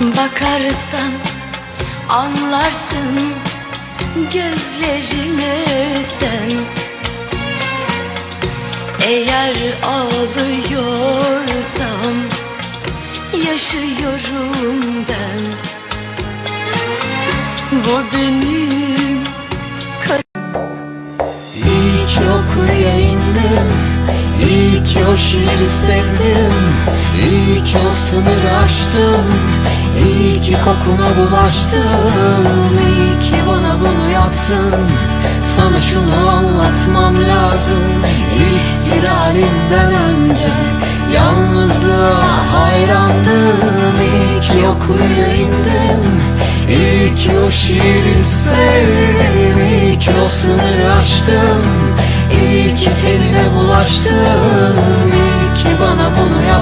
Bakarsan anlarsın gözlerimi sen. Eğer ağlıyorsam yaşıyorum ben. Bu benim İlk yok yayındım, ilk yok şiiri sevdim İyi ki o sınırı aştım İyi ki kokuna bulaştım İyi ki bana bunu yaptın. Sana şunu anlatmam lazım İhtilalinden önce. Yalnızlığa hayrandım İyi ki o indim. İyi ki o şiiri sevdim İyi ki o sınırı aştım. İyi ki tenine bulaştım İyi ki bana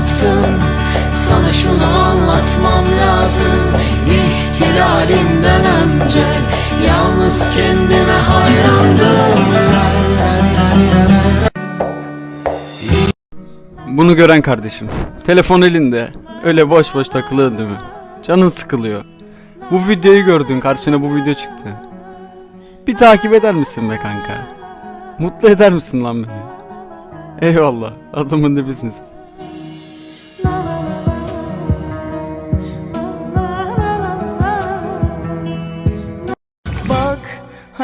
yaptın Sana şunu anlatmam lazım İhtilalinden önce Yalnız kendime hayrandım Bunu gören kardeşim. Telefon elinde. Öyle boş boş takılıyor değil mi? Canın sıkılıyor. Bu videoyu gördün karşına bu video çıktı. Bir takip eder misin be kanka? Mutlu eder misin lan beni? Eyvallah. Adamın dibisiniz.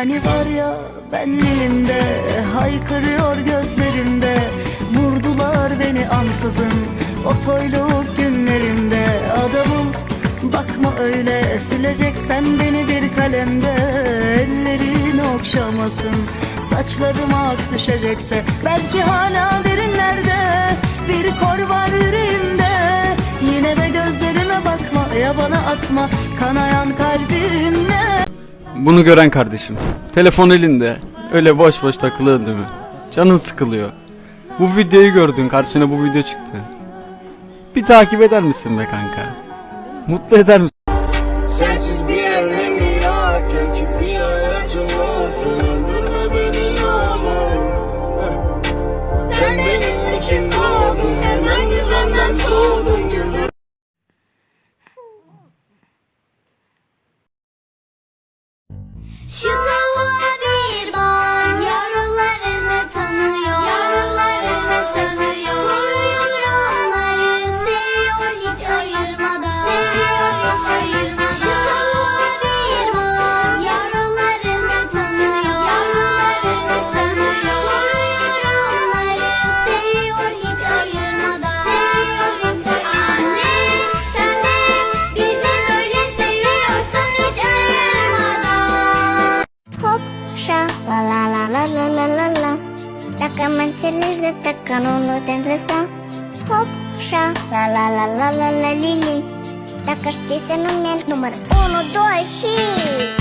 Hani var ya benliğimde Haykırıyor gözlerimde Vurdular beni ansızın O toyluk günlerimde. Adamım bakma öyle Sileceksen beni bir kalemde. Ellerin okşamasın Saçlarım ak düşecekse. Belki hala derinlerde Bir kor var yüreğimde. Yine de gözlerime bakma Ya bana atma Kanayan kalbimle Bunu gören kardeşim. Telefon elinde. Öyle boş boş takılıyor değil mi? Canın sıkılıyor. Bu videoyu gördün karşına bu video çıktı. Bir takip eder misin be kanka? Mutlu eder misin? Sensiz bir yerlem yok Ki bir hayatım olsun 现在。La la la la la la la la Dacă mă înțelegi de tăcă nu, nu te îndrăsta Hop, șa, la la la la la la li li Dacă știi să nu mergi număr 1, 2 și...